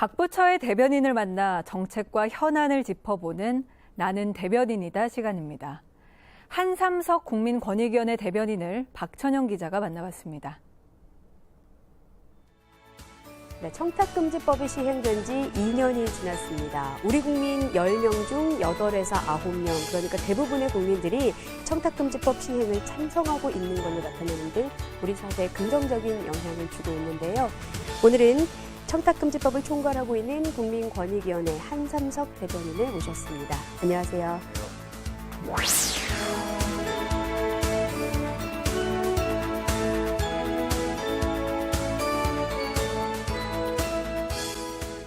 각 부처의 대변인을 만나 정책과 현안을 짚어보는 나는 대변인이다 시간입니다. 한삼석 국민권익위원회 대변인을 박천영 기자가 만나봤습니다. 네, 청탁금지법이 시행된 지 2년이 지났습니다. 우리 국민 10명 중 8에서 9명, 그러니까 대부분의 국민들이 청탁금지법 시행을 찬성하고 있는 걸로 나타나는 등 우리 사회에 긍정적인 영향을 주고 있는데요. 오늘은 청탁금지법을 총괄하고 있는 국민권익위원회 한삼석 대변인을 모셨습니다. 안녕하세요.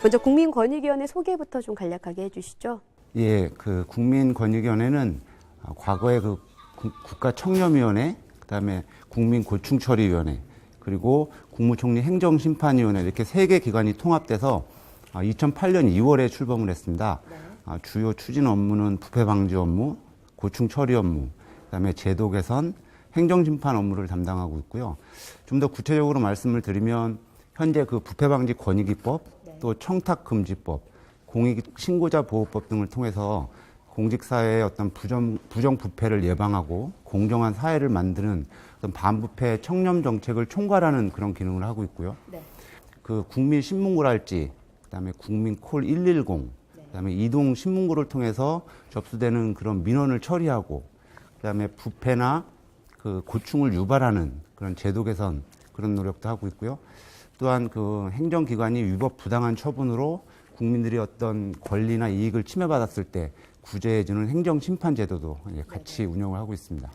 먼저 국민권익위원회 소개부터 좀 간략하게 해주시죠. 예, 그 국민권익위원회는 아, 과거에 그 구- 국가청렴위원회, 그다음에 국민고충처리위원회, 그리고 국무총리 행정심판위원회 이렇게 세 개 기관이 통합돼서 2008년 2월에 출범을 했습니다. 아, 주요 추진 업무는 부패 방지 업무, 고충 처리 업무, 그다음에 제도 개선, 행정심판 업무를 담당하고 있고요. 좀 더 구체적으로 말씀을 드리면 현재 그 부패 방지 권익위법, 또 청탁 금지법, 공익 신고자 보호법 등을 통해서 공직사회의 어떤 부정, 부정 부패를 예방하고 공정한 사회를 만드는 어떤 반부패 청렴 정책을 총괄하는 그런 기능을 하고 있고요. 그 국민 신문고랄지, 그다음에 국민 콜 110, 그다음에 이동 신문고를 통해서 접수되는 그런 민원을 처리하고, 그다음에 부패나 그 고충을 유발하는 그런 제도 개선 그런 노력도 하고 있고요. 또한 그 행정기관이 위법 부당한 처분으로 국민들이 어떤 권리나 이익을 침해받았을 때 구제해주는 행정심판 제도도 예, 같이 운영을 하고 있습니다.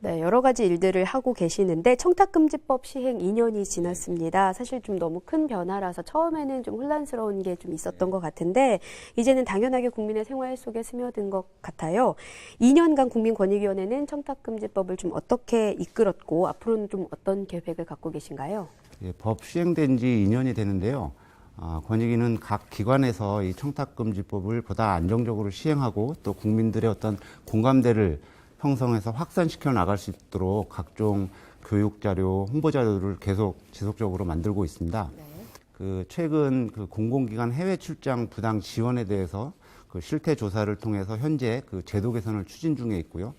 네, 여러 가지 일들을 하고 계시는데 청탁금지법 시행 2년이 지났습니다. 사실 좀 너무 큰 변화라서 처음에는 좀 혼란스러운 게 좀 있었던 것 같은데 이제는 당연하게 국민의 생활 속에 스며든 것 같아요. 2년간 국민권익위원회는 청탁금지법을 좀 어떻게 이끌었고 앞으로는 좀 어떤 계획을 갖고 계신가요? 예, 법 시행된 지 2년이 되는데요. 아, 권익위는 각 기관에서 이 청탁금지법을 보다 안정적으로 시행하고 또 국민들의 어떤 공감대를 형성해서 확산시켜 나갈 수 있도록 각종 교육 자료, 홍보 자료를 계속 지속적으로 만들고 있습니다. 그 최근 그 공공기관 해외 출장 부당 지원에 대해서 그 실태 조사를 통해서 현재 그 제도 개선을 추진 중에 있고요.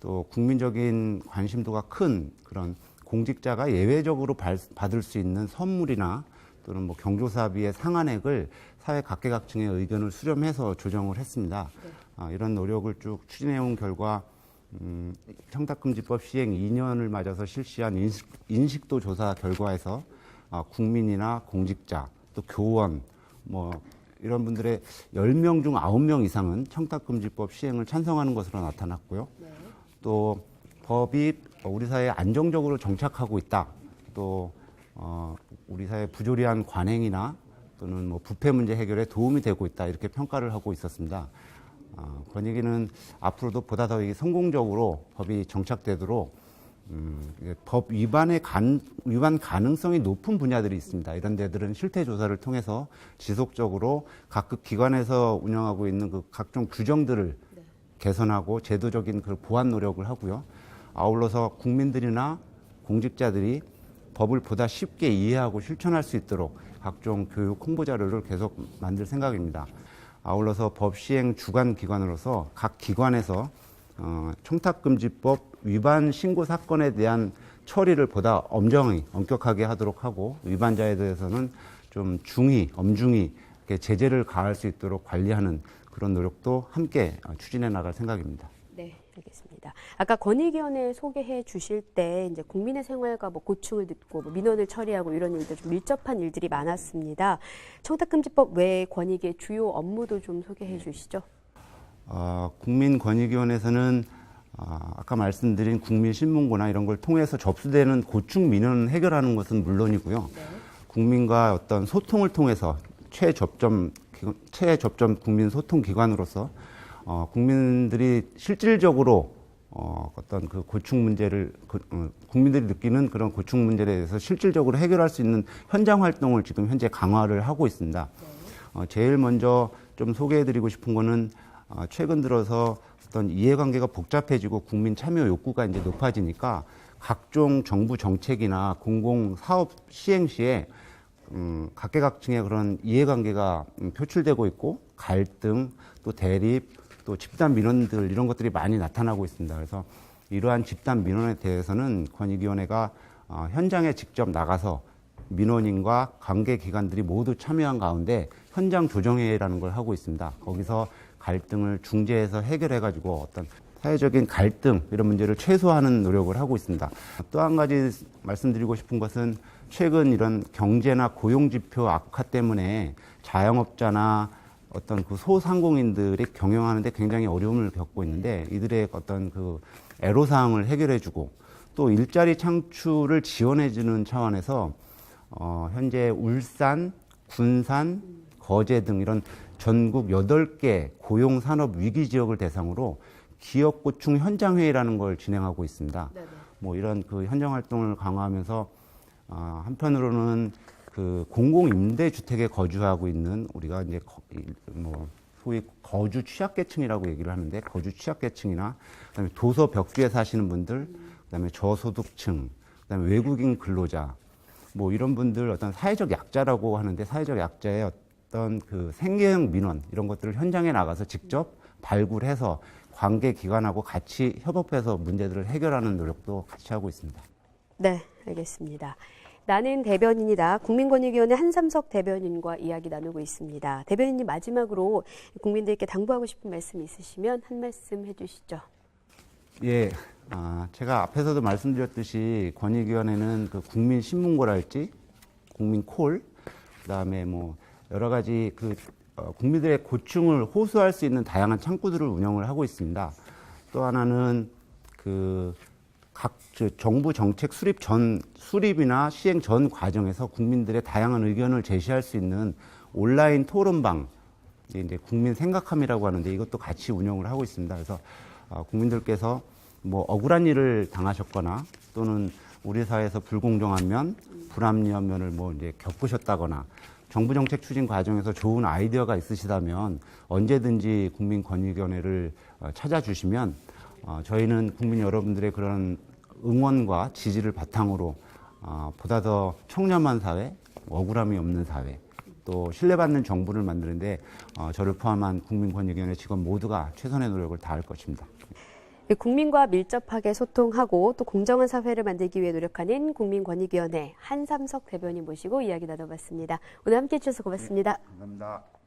또 국민적인 관심도가 큰 그런 공직자가 예외적으로 발- 받을 수 있는 선물이나 또는 뭐 경조사비의 상한액을 사회 각계각층의 의견을 수렴해서 조정을 했습니다. 아, 이런 노력을 쭉 추진해온 결과 음, 청탁금지법 시행 2년을 맞아서 실시한 인식, 인식도 조사 결과에서 아, 국민이나 공직자 또 교원 뭐 이런 분들의 10명 중 9명 이상은 청탁금지법 시행을 찬성하는 것으로 나타났고요. 또 법이 우리 사회에 안정적으로 정착하고 있다. 또 어, 우리 사회 부조리한 관행이나 또는 뭐 부패 문제 해결에 도움이 되고 있다 이렇게 평가를 하고 있었습니다. 어, 권익위는 앞으로도 보다 더이 성공적으로 법이 정착되도록 음, 법 위반의 간, 위반 가능성이 높은 분야들이 있습니다. 이런 데들은 실태 조사를 통해서 지속적으로 각급 기관에서 운영하고 있는 그 각종 규정들을 개선하고 제도적인 그 보완 노력을 하고요. 아울러서 국민들이나 공직자들이 법을 보다 쉽게 이해하고 실천할 수 있도록 각종 교육 홍보 자료를 계속 만들 생각입니다. 아울러서 법 시행 주관 기관으로서 각 기관에서 어, 청탁금지법 위반 신고 사건에 대한 처리를 보다 엄정히 엄격하게 하도록 하고 위반자에 대해서는 좀 중히 엄중히 이렇게 제재를 가할 수 있도록 관리하는 그런 노력도 함께 어, 추진해 나갈 생각입니다. 네, 알겠 습니다. 아까 권익위원회 소개해 주실 때 이제 국민의 생활과 뭐 고충을 듣고 뭐 민원을 처리하고 이런 일들 좀 밀접한 일들이 많았습니다. 청탁금지법 외에 권익의 주요 업무도 좀 소개해 주시죠. 어, 국민권익위원회에서는 아, 아까 말씀드린 국민신문고나 이런 걸 통해서 접수되는 고충 민원을 해결하는 것은 물론이고요. 국민과 어떤 소통을 통해서 최접점 기- 최접점 국민 소통 기관으로서 어, 국민들이 실질적으로 어, 어떤 그 고충 문제를 그, 어, 국민들이 느끼는 그런 고충 문제에 대해서 실질적으로 해결할 수 있는 현장 활동을 지금 현재 강화를 하고 있습니다. 어, 제일 먼저 좀 소개해드리고 싶은 거는 어, 최근 들어서 어떤 이해관계가 복잡해지고 국민 참여 욕구가 이제 높아지니까 각종 정부 정책이나 공공 사업 시행 시에 음, 각계각층의 그런 이해관계가 음, 표출되고 있고 갈등 또 대립 또 집단 민원들 이런 것들이 많이 나타나고 있습니다. 그래서 이러한 집단 민원에 대해서는 권익위원회가 어, 현장에 직접 나가서 민원인과 관계 기관들이 모두 참여한 가운데 현장 조정회의라는 걸 하고 있습니다. 거기서 갈등을 중재해서 해결해 가지고 어떤 사회적인 갈등 이런 문제를 최소화하는 노력을 하고 있습니다. 또 한 가지 말씀드리고 싶은 것은 최근 이런 경제나 고용 지표 악화 때문에 자영업자나 어떤 그 소상공인들이 경영하는데 굉장히 어려움을 겪고 있는데 이들의 어떤 그 애로사항을 해결해주고 또 일자리 창출을 지원해주는 차원에서 어, 현재 울산, 군산, 거제 등 이런 전국 8개 고용 산업 위기 지역을 대상으로 기업 고충 현장 회의라는 걸 진행하고 있습니다. 뭐 이런 그 현장 활동을 강화하면서 어, 한편으로는 그 공공 임대 주택에 거주하고 있는 우리가 이제 뭐 소위 거주 취약계층이라고 얘기를 하는데 거주 취약계층이나 그다음에 도서 벽지에 사시는 분들, 그다음에 저소득층, 그다음에 외국인 근로자 뭐 이런 분들 어떤 사회적 약자라고 하는데 사회적 약자의 어떤 그 생계형 민원 이런 것들을 현장에 나가서 직접 발굴해서 관계 기관하고 같이 협업해서 문제들을 해결하는 노력도 같이 하고 있습니다. 네, 알겠습니다. 나는 대변인이다. 국민권익위원회 한삼석 대변인과 이야기 나누고 있습니다. 대변인님 마지막으로 국민들께 당부하고 싶은 말씀 있으시면 한 말씀 해주시죠. 예, 아, 제가 앞에서도 말씀드렸듯이 권익위원회는 그 국민 신문고랄지 국민 콜, 그다음에 뭐 여러 가지 그 어, 국민들의 고충을 호소할 수 있는 다양한 창구들을 운영을 하고 있습니다. 또 하나는 그 각 정부 정책 수립 전 수립이나 시행 전 과정에서 국민들의 다양한 의견을 제시할 수 있는 온라인 토론방 이제 국민 생각함이라고 하는데 이것도 같이 운영을 하고 있습니다. 그래서 어, 국민들께서 뭐 억울한 일을 당하셨거나 또는 우리 사회에서 불공정한 면, 불합리한 면을 뭐 이제 겪으셨다거나 정부 정책 추진 과정에서 좋은 아이디어가 있으시다면 언제든지 국민권익위원회를 어, 찾아주시면 어, 저희는 국민 여러분들의 그런 응원과 지지를 바탕으로 어, 보다 더 청렴한 사회, 억울함이 없는 사회, 또 신뢰받는 정부를 만드는데 어, 저를 포함한 국민권익위원회 직원 모두가 최선의 노력을 다할 것입니다. 국민과 밀접하게 소통하고 또 공정한 사회를 만들기 위해 노력하는 국민권익위원회 한삼석 대변인 모시고 이야기 나눠봤습니다. 오늘 함께해 주셔서 고맙습니다. 감사합니다.